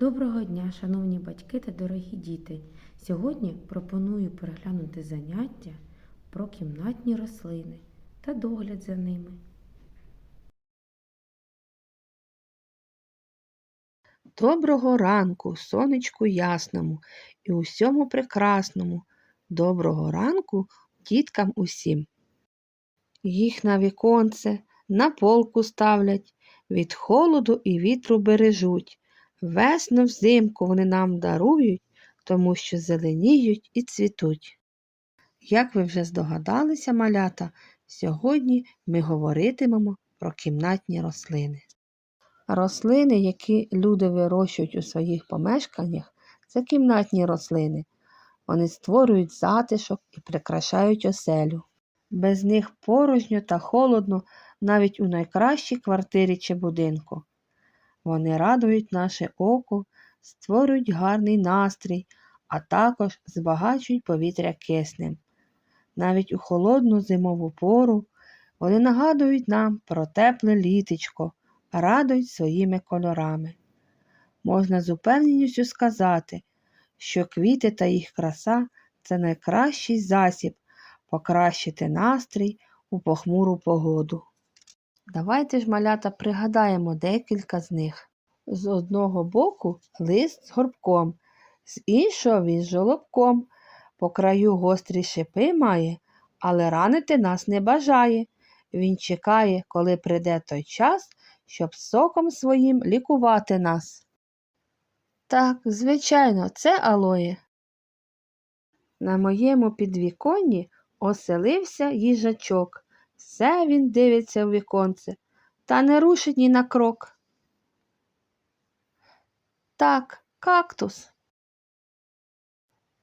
Доброго дня, шановні батьки та дорогі діти! Сьогодні пропоную переглянути заняття про кімнатні рослини та догляд за ними. Доброго ранку, сонечку ясному і усьому прекрасному. Доброго ранку діткам усім. Їх на віконце, на полку ставлять, від холоду і вітру бережуть. Весну взимку вони нам дарують, тому що зеленіють і цвітуть. Як ви вже здогадалися, малята, сьогодні ми говоритимемо про кімнатні рослини. Рослини, які люди вирощують у своїх помешканнях, це кімнатні рослини. Вони створюють затишок і прикрашають оселю. Без них порожньо та холодно навіть у найкращій квартирі чи будинку. Вони радують наше око, створюють гарний настрій, а також збагачують повітря киснем. Навіть у холодну зимову пору вони нагадують нам про тепле літечко, радують своїми кольорами. Можна з упевненістю сказати, що квіти та їх краса це найкращий засіб покращити настрій у похмуру погоду. Давайте ж, малята, пригадаємо декілька з них. З одного боку лист з горбком, з іншого він з жолобком. По краю гострі шипи має, але ранити нас не бажає. Він чекає, коли прийде той час, щоб соком своїм лікувати нас. Так, звичайно, це алоє. На моєму підвіконні оселився їжачок. Все він дивиться в віконце та не рушить ні на крок. Так, кактус.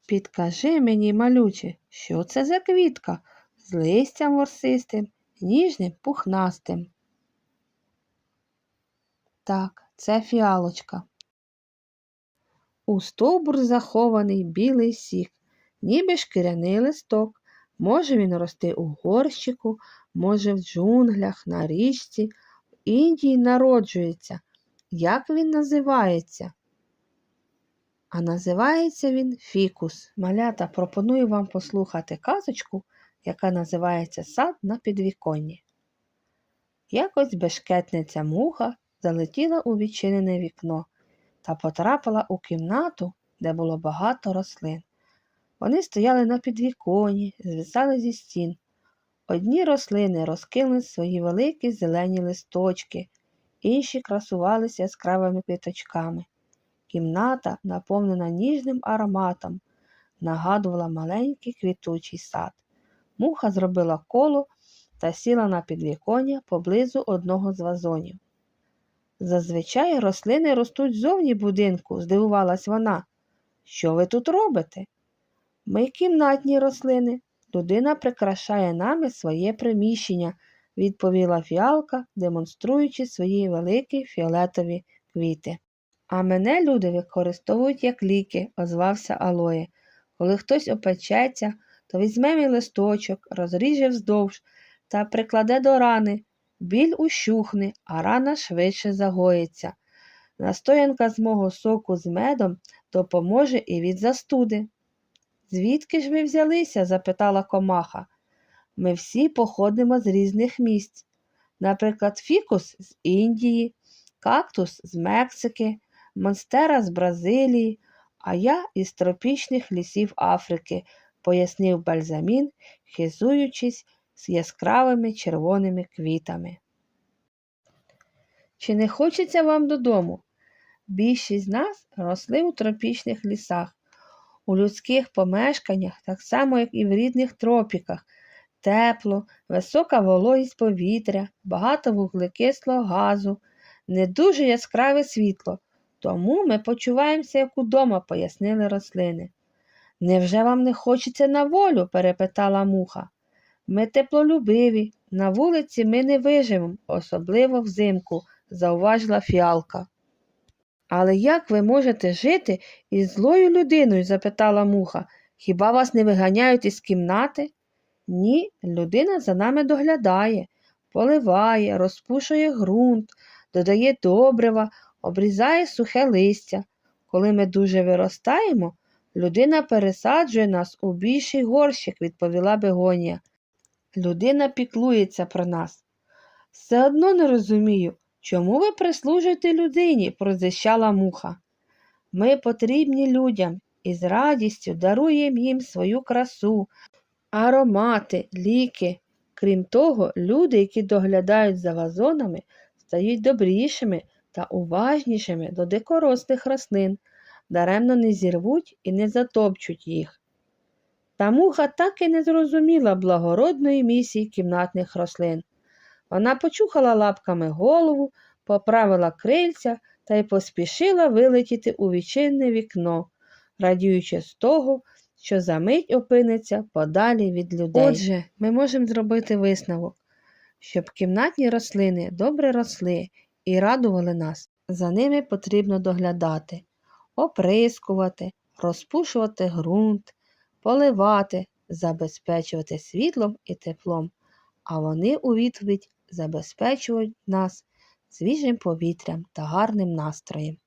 Підкажи мені, малюче, що це за квітка з листям ворсистим, ніжним, пухнастим. Так, це фіалочка. У стовбур захований білий сік, ніби шкіряний листок. Може він рости у горщику, може в джунглях, на річці, в Індії народжується. Як він називається? А називається він фікус. Малята пропоную вам послухати казочку, яка називається Сад на підвіконні. Якось бешкетниця муха залетіла у відчинене вікно та потрапила у кімнату, де було багато рослин. Вони стояли на підвіконі, звисали зі стін. Одні рослини розкинули свої великі зелені листочки, інші красувалися яскравими квіточками. Кімната, наповнена ніжним ароматом, нагадувала маленький квітучий сад. Муха зробила коло та сіла на підвіконня поблизу одного з вазонів. Зазвичай рослини ростуть зовні будинку, здивувалась вона. Що ви тут робите? Ми кімнатні рослини. Людина прикрашає нами своє приміщення, відповіла фіалка, демонструючи свої великі фіолетові квіти. А мене люди використовують як ліки, озвався Алоє. Коли хтось опечеться, то візьме мій листочок, розріже вздовж та прикладе до рани. Біль ущухне, а рана швидше загоїться. Настоянка з мого соку з медом допоможе і від застуди. Звідки ж ви взялися? запитала комаха. Ми всі походимо з різних місць. Наприклад, фікус з Індії, кактус з Мексики, монстера з Бразилії, а я із тропічних лісів Африки, пояснив бальзамін, хизуючись з яскравими червоними квітами. Чи не хочеться вам додому? Більшість з нас росли у тропічних лісах, у людських помешканнях, так само, як і в рідних тропіках, тепло, висока вологість повітря, багато вуглекислого газу, не дуже яскраве світло. Тому ми почуваємося як удома, пояснили рослини. Невже вам не хочеться на волю? перепитала муха. Ми теплолюбиві, на вулиці ми не виживемо, особливо взимку, зауважила фіалка. Але як ви можете жити із злою людиною? запитала муха. Хіба вас не виганяють із кімнати? Ні, людина за нами доглядає, поливає, розпушує ґрунт, додає добрива, обрізає сухе листя. Коли ми дуже виростаємо, людина пересаджує нас у більший горщик, відповіла Бегонія. Людина піклується про нас. Все одно не розумію, чому ви прислужуєте людині, прозищала муха. Ми потрібні людям і з радістю даруємо їм свою красу, аромати, ліки. Крім того, люди, які доглядають за вазонами, стають добрішими та уважнішими до дикорослих рослин, даремно не зірвуть і не затопчуть їх. Та муха так і не зрозуміла благородної місії кімнатних рослин. Вона почухала лапками голову, поправила крильця та й поспішила вилетіти у відчинне вікно, радіючи з того, що за мить опиниться подалі від людей. Отже, ми можемо зробити висновок, щоб кімнатні рослини добре росли і радували нас. За ними потрібно доглядати, оприскувати, розпушувати ґрунт, поливати, забезпечувати світлом і теплом, а вони у відповідь забезпечують нас свіжим повітрям та гарним настроєм.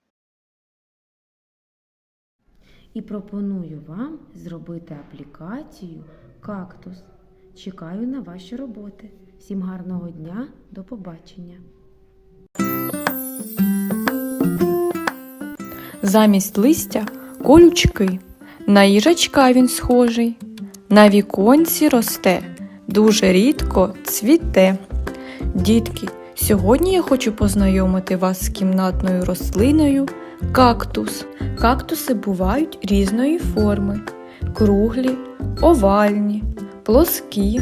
І пропоную вам зробити аплікацію кактус. Чекаю на ваші роботи. Всім гарного дня, до побачення! Замість листя колючки. На їжачка він схожий. На віконці росте, дуже рідко цвіте. Дітки, сьогодні я хочу познайомити вас з кімнатною рослиною кактус. Кактуси бувають різної форми: круглі, овальні, плоскі,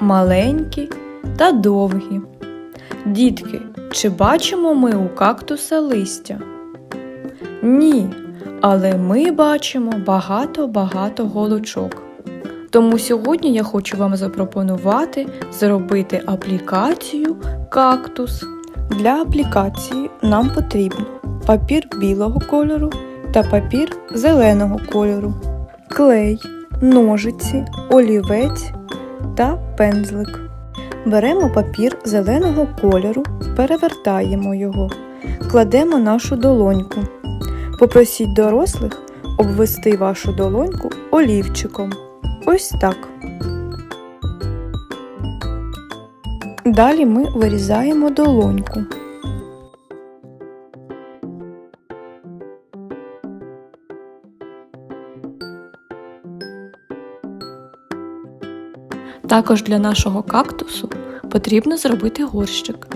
маленькі та довгі. Дітки, чи бачимо ми у кактуса листя? Ні, але ми бачимо багато-багато голочок. Тому сьогодні я хочу вам запропонувати зробити аплікацію кактус. Для аплікації нам потрібно папір білого кольору та папір зеленого кольору, клей, ножиці, олівець та пензлик. Беремо папір зеленого кольору, перевертаємо його, кладемо нашу долоньку. Попросіть дорослих обвести вашу долоньку олівчиком. Ось так. Далі ми вирізаємо долоньку. Також для нашого кактусу потрібно зробити горщик.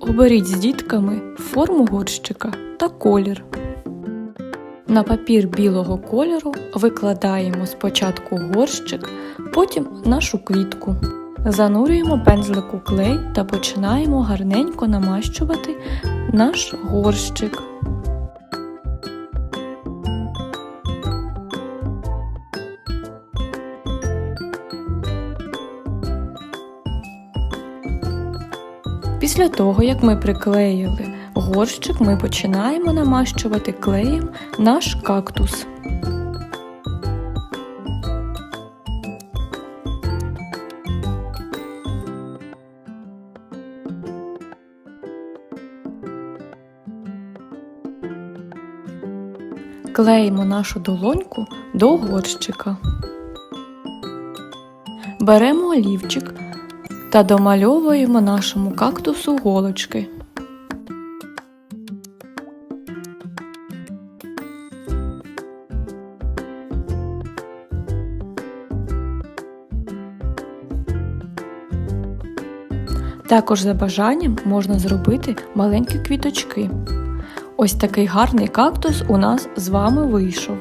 Оберіть з дітками форму горщика та колір. На папір білого кольору викладаємо спочатку горщик, потім нашу квітку. Занурюємо пензлик у клей та починаємо гарненько намащувати наш горщик. Після того, як ми приклеїли горщик, ми починаємо намащувати клеєм наш кактус. Клеїмо нашу долоньку до горщика. Беремо олівчик та домальовуємо нашому кактусу голочки. Також за бажанням можна зробити маленькі квіточки. Ось такий гарний кактус у нас з вами вийшов.